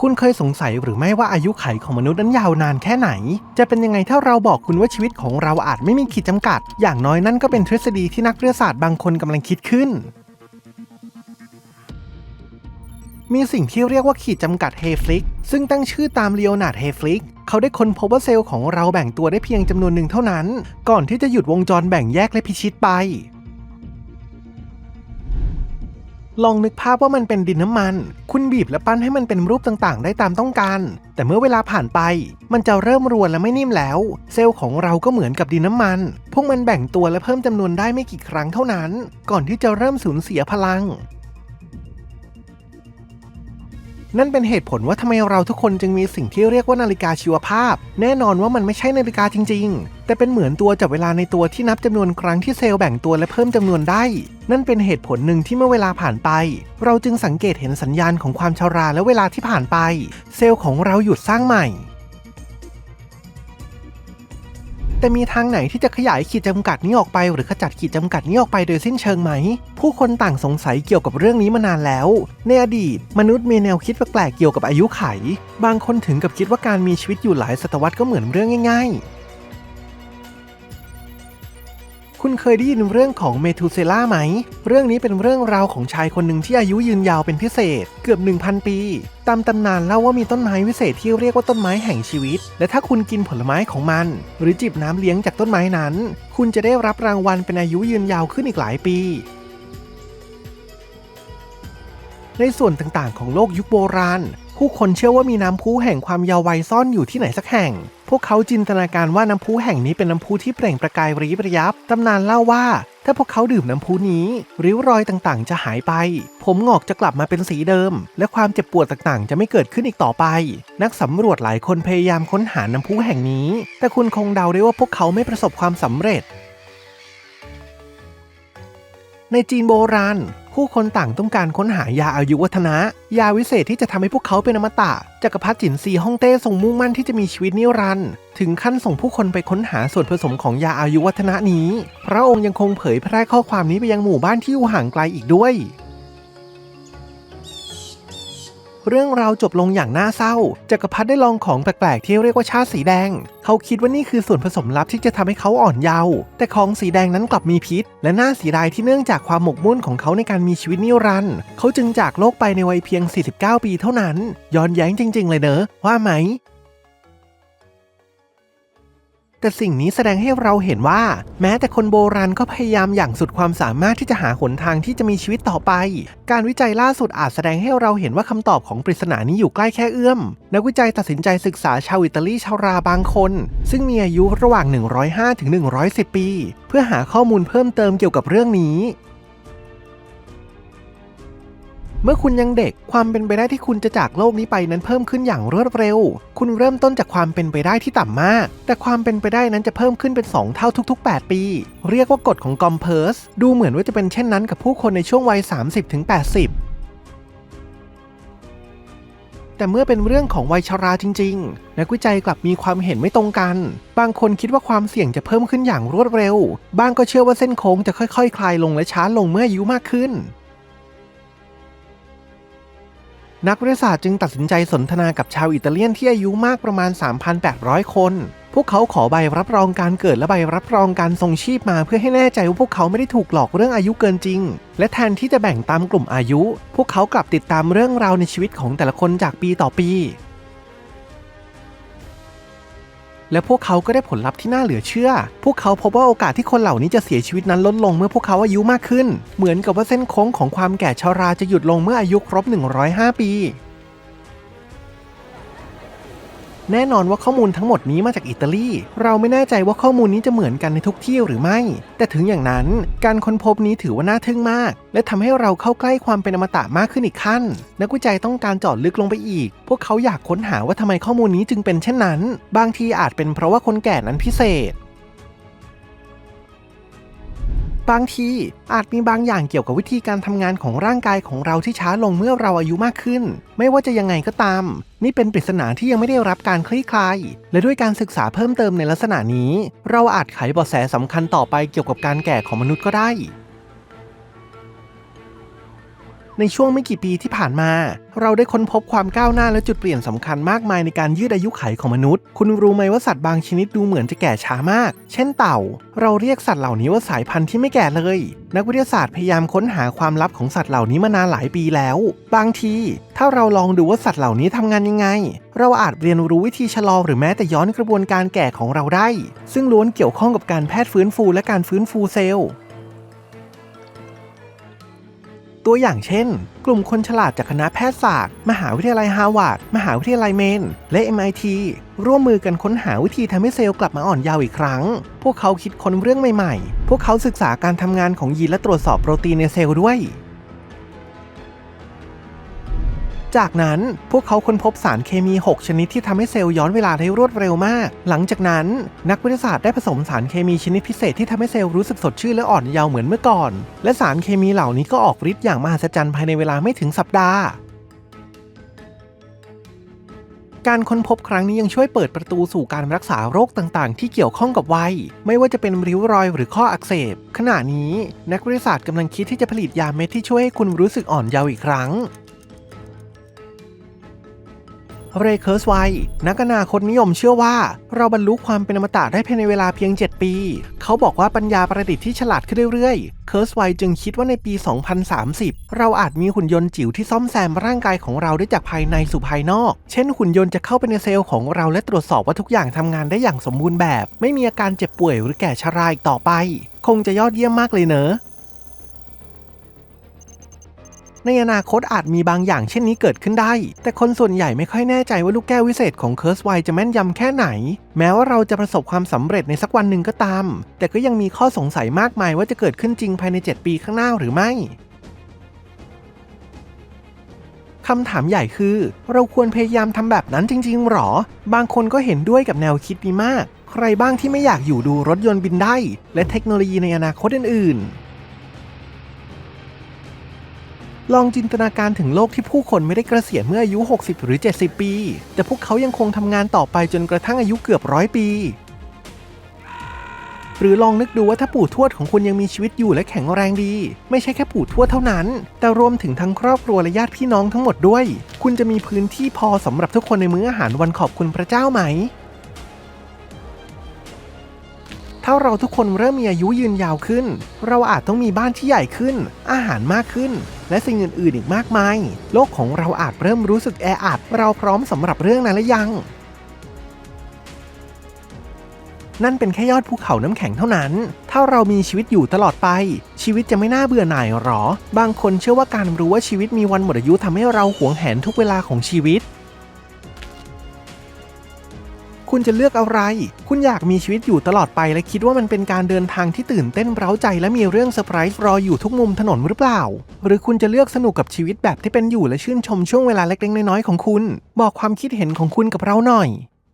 คุณเคยสงสัยหรือไม่ว่าอายุไขของมนุษย์นั้นยาวนานแค่ไหน จะเป็นยังไงถ้าเราบอกคุณว่าชีวิตของเราอาจไม่มีขีดจำกัด อย่างน้อยนั่นก็เป็นทฤษฎีที่นักวิทยาศาสตร์บางคนกำลังคิดขึ้น มีสิ่งที่เรียกว่าขีดจำกัดเฮฟลิก ซึ่งตั้งชื่อตามเลโอนาร์ดเฮฟลิก เขาได้ค้นพบว่าเซลล์ของเราแบ่งตัวได้เพียงจำนวนหนึ่งเท่านั้น ก่อนที่จะหยุดวงจรแบ่งแยกและพิชิตไป ลองนึกภาพว่ามันเป็นดินน้ำมัน คุณบีบและปั้นให้มันเป็นรูปต่างๆ ได้ตามต้องการ แต่เมื่อเวลาผ่านไป มันจะเริ่มรวนและไม่นิ่มแล้ว เซลล์ของเราก็เหมือนกับดินน้ำมัน พวกมันแบ่งตัวและเพิ่มจำนวนได้ไม่กี่ครั้งเท่านั้น ก่อนที่จะเริ่มสูญเสียพลัง นั่นเป็นเหตุผลว่าทำไมเราทุกคนจึงมีสิ่งที่เรียกว่านาฬิกาชีวภาพ แน่นอนว่ามันไม่ใช่นาฬิกาจริง ๆ แต่เป็นเหมือนตัวจับเวลาในตัวที่นับจำนวนครั้งที่เซลล์แบ่งตัวและเพิ่มจำนวนได้ นั่นเป็นเหตุผลหนึ่งที่เมื่อเวลาผ่านไป เราจึงสังเกตเห็นสัญญาณของความชราและเวลาที่ผ่านไป เซลล์ของเราหยุดสร้างใหม่ แต่มีทางไหนที่จะขยายขีดจำกัดนี้ออกไป หรือขจัดขีดจำกัดนี้ออกไปโดยสิ้นเชิงไหม ผู้คนต่างสงสัยเกี่ยวกับเรื่องนี้มานานแล้ว ในอดีต มนุษย์มีแนวคิดแปลกๆเกี่ยวกับอายุไข บางคนถึงกับคิดว่าการมีชีวิตอยู่หลายศตวรรษก็เหมือนเรื่องง่ายๆ คุณเคยได้ยินเรื่องของเมทูเซล่าไหม เรื่องนี้เป็นเรื่องราวของชายคนหนึ่งที่อายุยืนยาวเป็นพิเศษ เกือบ 1,000 ปี ตามตำนานเล่าว่ามีต้นไม้วิเศษที่เรียกว่าต้นไม้แห่งชีวิต และถ้าคุณกินผลไม้ของมัน หรือจิบน้ำเลี้ยงจากต้นไม้นั้น คุณจะได้รับรางวัลเป็นอายุยืนยาวขึ้นอีกหลายปีในส่วนต่างๆ ของโลกยุคโบราณ ผู้คนเชื่อว่ามีน้ำพุแห่งความยาววัยซ่อนอยู่ที่ไหนสักแห่ง พวกเขาจินตนาการว่าน้ำพุแห่งนี้เป็นน้ำพุที่เปล่งประกายระยิบระยับ ตำนานเล่าว่า ถ้าพวกเขาดื่มน้ำพุนี้ ริ้วรอยต่างๆ จะหายไป ผมงอกจะกลับมาเป็นสีเดิม และความเจ็บปวดต่างๆ จะไม่เกิดขึ้นอีกต่อไป นักสำรวจหลายคนพยายามค้นหาน้ำพุแห่งนี้ แต่คุณคงเดาได้ว่าพวกเขาไม่ประสบความสำเร็จในจีนโบราณ ผู้คนต่างต้องการค้นหายาอายุวัฒนะ ยาวิเศษที่จะทำให้พวกเขาเป็นอมตะจักรพรรดิจินซีฮ่องเต้ทรงมุ่งมั่นที่จะมีชีวิตนิรันดร์ถึงขั้นส่งผู้คนไปค้นหาส่วนผสมของยาอายุวัฒนะนี้ พระองค์ยังคงเผยแพร่ข้อความนี้ไปยังหมู่บ้านที่อยู่ห่างไกลอีกด้วย เรื่องราวจบลงอย่างน่าเศร้าจักรพรรดิได้ลองของแปลกๆที่เรียกว่าชาสีแดง เขาคิดว่านี่คือส่วนผสมลับที่จะทำให้เขาอ่อนเยาว์แต่ของสีแดงนั้นกลับมีพิษ และน่าเสียดายที่เนื่องจากความหมกมุ่นของเขาในการมีชีวิตนิรันดร์เขาจึงจากโลกไปในวัยเพียง 49 ปีเท่านั้น ย้อนแย้งจริง ๆ เลยเนอะว่าไหม แต่สิ่งนี้แสดงให้เราเห็นว่า แม้แต่คนโบราณก็พยายามอย่างสุดความสามารถที่จะหาหนทางที่จะมีชีวิตต่อไป การวิจัยล่าสุดอาจแสดงให้เราเห็นว่าคำตอบของปริศนานี้อยู่ใกล้แค่เอื้อม นักวิจัยตัดสินใจศึกษาชาวอิตาลีชาวราบางคน ซึ่งมีอายุระหว่าง 105ถึง110 ปี เพื่อหาข้อมูลเพิ่มเติมเกี่ยวกับเรื่องนี้ เมื่อคุณยังเด็กความเป็นไปได้ที่คุณจะจากโลกนี้ไปนั้นเพิ่มขึ้นอย่างรวดเร็ว คุณเริ่มต้นจากความเป็นไปได้ที่ต่ำมาก แต่ความเป็นไปได้นั้นจะเพิ่มขึ้นเป็น 2 เท่าทุก ๆ 8 ปี เรียกว่ากฎของกอมเพ r ร์สดูเหมือนว่าจะเป็นเช่นนั้นกับผู้คนในช่วงวัย 30-80แต่เมื่อเป็นเรื่องของวัยชราจริง ๆ นักวิจัยกลับมีความเห็นไม่ตรงกัน บางคนคิดว่าความเสี่ยงจะเพิ่มขึ้นอย่างรวดเร็ว บางก็เชื่อว่าเส้นโค้งจะค่อยๆคคลายลงและช้าลงเมื่ออายุมากขึ้น นักวิทยาศาสตร์จึงตัดสินใจสนทนากับชาวอิตาเลียนที่อายุมากประมาณ 3,800 คน พวกเขาขอใบรับรองการเกิดและใบรับรองการทรงชีพมาเพื่อให้แน่ใจว่าพวกเขาไม่ได้ถูกหลอกเรื่องอายุเกินจริง และแทนที่จะแบ่งตามกลุ่มอายุ พวกเขากลับติดตามเรื่องราวในชีวิตของแต่ละคนจากปีต่อปี และพวกเขาก็ได้ผลลัพธ์ที่น่าเหลือเชื่อ พวกเขาพบว่าโอกาสที่คนเหล่านี้จะเสียชีวิตนั้นลดลงเมื่อพวกเขาอายุมากขึ้น เหมือนกับว่าเส้นโค้งของความแก่ชราจะหยุดลงเมื่ออายุครบ 105 ปี แน่นอนว่าข้อมูลทั้งหมดนี้มาจากอิตาลี เราไม่แน่ใจว่าข้อมูลนี้จะเหมือนกันในทุกที่หรือไม่ แต่ถึงอย่างนั้นการค้นพบนี้ถือว่าน่าทึ่งมาก และทำให้เราเข้าใกล้ความเป็นอมตะมากขึ้นอีกขั้น นักวิจัยต้องการจอดลึกลงไปอีก พวกเขาอยากค้นหาว่าทำไมข้อมูลนี้จึงเป็นเช่นนั้น บางทีอาจเป็นเพราะว่าคนแก่นั้นพิเศษ บางที อาจมีบางอย่างเกี่ยวกับวิธีการทำงานของร่างกายของเราที่ช้าลงเมื่อเราอายุมากขึ้น ไม่ว่าจะยังไงก็ตาม นี่เป็นปริศนาที่ยังไม่ได้รับการคลี่คลาย และด้วยการศึกษาเพิ่มเติมในลักษณะนี้ เราอาจไขเบาะแสสำคัญต่อไปเกี่ยวกับการแก่ของมนุษย์ก็ได้ ในช่วงไม่กี่ปีที่ผ่านมา เราได้ค้นพบความก้าวหน้าและจุดเปลี่ยนสำคัญมากมายในการยืดอายุขัยของมนุษย์ คุณรู้ไหมว่าสัตว์บางชนิดดูเหมือนจะแก่ช้ามาก เช่นเต่า เราเรียกสัตว์เหล่านี้ว่าสายพันธุ์ที่ไม่แก่เลย นักวิทยาศาสตร์พยายามค้นหาความลับของสัตว์เหล่านี้มานานหลายปีแล้ว บางที ถ้าเราลองดูว่าสัตว์เหล่านี้ทำงานยังไง เราอาจเรียนรู้วิธีชะลอหรือแม้แต่ย้อนกระบวนการแก่ของเราได้ ซึ่งล้วนเกี่ยวข้องกับการแพทย์ฟื้นฟูและการฟื้นฟูเซลล์ ตัวอย่างเช่น กลุ่มคนฉลาดจากคณะแพทยศาสตร์ มหาวิทยาลัยฮาร์วาร์ดมหาวิทยาลัยเมน และ MIT ร่วมมือกันค้นหาวิธีทำให้เซลล์กลับมาอ่อนเยาว์อีกครั้ง พวกเขาคิดค้นเรื่องใหม่ๆ พวกเขาศึกษาการทำงานของยีนและตรวจสอบโปรตีนในเซลล์ด้วย จากนั้นพวกเขาค้นพบสารเคมี 6 ชนิดที่ทำให้เซลล์ย้อนเวลาได้รวดเร็วมาก หลังจากนั้น นักวิทยาศาสตร์ได้ผสมสารเคมีชนิดพิเศษที่ทำให้เซลล์รู้สึกสดชื่นและอ่อนเยาว์เหมือนเมื่อก่อน และสารเคมีเหล่านี้ก็ออกฤทธิ์อย่างมหัศจรรย์ภายในเวลาไม่ถึงสัปดาห์การค้นพบครั้งนี้ยังช่วยเปิดประตูสู่การรักษาโรคต่างๆ ที่เกี่ยวข้องกับวัย ไม่ว่าจะเป็นริ้วรอยหรือข้ออักเสบ ขณะนี้นักวิทยาศาสตร์กำลังคิดที่จะผลิตยาเม็ดที่ช่วยให้คุณรู้สึกอ่อนเยาว์อีกครั้ง เรย์เคิร์สไวนักอนาคตนิยมเชื่อว่า เราบรรลุความเป็นอมตะได้ภายในเวลาเพียง 7 ปี เขาบอกว่าปัญญาประดิษฐ์ที่ฉลาดขึ้นเรื่อยๆ เคิร์สไวจึงคิดว่าในปี 2030 เราอาจมีหุ่นยนต์จิ๋วที่ซ่อมแซมร่างกายของเราได้จากภายในสู่ภายนอก เช่นหุ่นยนต์จะเข้าไปในเซลล์ของเราและตรวจสอบว่าทุกอย่างทำงานได้อย่างสมบูรณ์แบบ ไม่มีอาการเจ็บป่วยหรือแก่ชราอีกต่อไป คงจะยอดเยี่ยมมากเลยเนอะ ในอนาคตอาจมีบางอย่างเช่นนี้เกิดขึ้นได้ แต่คนส่วนใหญ่ไม่ค่อยแน่ใจว่าลูกแก้ววิเศษของเคิร์สไวจะแม่นยำแค่ไหน แม้ว่าเราจะประสบความสำเร็จในสักวันหนึ่งก็ตาม แต่ก็ยังมีข้อสงสัยมากมายว่าจะเกิดขึ้นจริงภายใน 7 ปีข้างหน้าหรือไม่คำถามใหญ่คือ เราควรพยายามทำแบบนั้นจริง ๆ หรอ บางคนก็เห็นด้วยกับแนวคิดนี้มาก ใครบ้างที่ไม่อยากอยู่ดูรถยนต์บินได้ และเทคโนโลยีในอนาคตอื่นๆ ลองจินตนาการถึงโลกที่ผู้คนไม่ได้เกษียณเมื่ออายุ 60 หรือ 70 ปี แต่พวกเขายังคงทำงานต่อไปจนกระทั่งอายุเกือบร้อยปี หรือลองนึกดูว่าถ้าปู่ทวดของคุณยังมีชีวิตอยู่และแข็งแรงดี ไม่ใช่แค่ปู่ทวดเท่านั้น แต่รวมถึงทั้งครอบครัวและญาติพี่น้องทั้งหมดด้วย คุณจะมีพื้นที่พอสำหรับทุกคนในมื้ออาหารวันขอบคุณพระเจ้าไหมถ้าเราทุกคนเริ่มมีอายุยืนยาวขึ้น เราอาจต้องมีบ้านที่ใหญ่ขึ้น อาหารมากขึ้น และสิ่งอื่นๆอีกมากมาย โลกของเราอาจเริ่มรู้สึกแออัดเราพร้อมสำหรับเรื่องนั้นหรือยัง นั่นเป็นแค่ยอดภูเขาน้ำแข็งเท่านั้น ถ้าเรามีชีวิตอยู่ตลอดไป ชีวิตจะไม่น่าเบื่อหน่ายหรอ บางคนเชื่อว่าการรู้ว่าชีวิตมีวันหมดอายุทำให้เราหวงแหนทุกเวลาของชีวิต คุณจะเลือกอะไร คุณอยากมีชีวิตอยู่ตลอดไปและคิดว่ามันเป็นการเดินทางที่ตื่นเต้นเร้าใจ และมีเรื่องเซอร์ไพรส์รออยู่ทุกมุมถนนหรือเปล่า หรือคุณจะเลือกสนุกกับชีวิตแบบที่เป็นอยู่และชื่นชมช่วงเวลาเล็กๆน้อยๆของคุณ บอกความคิดเห็นของคุณกับเราหน่อย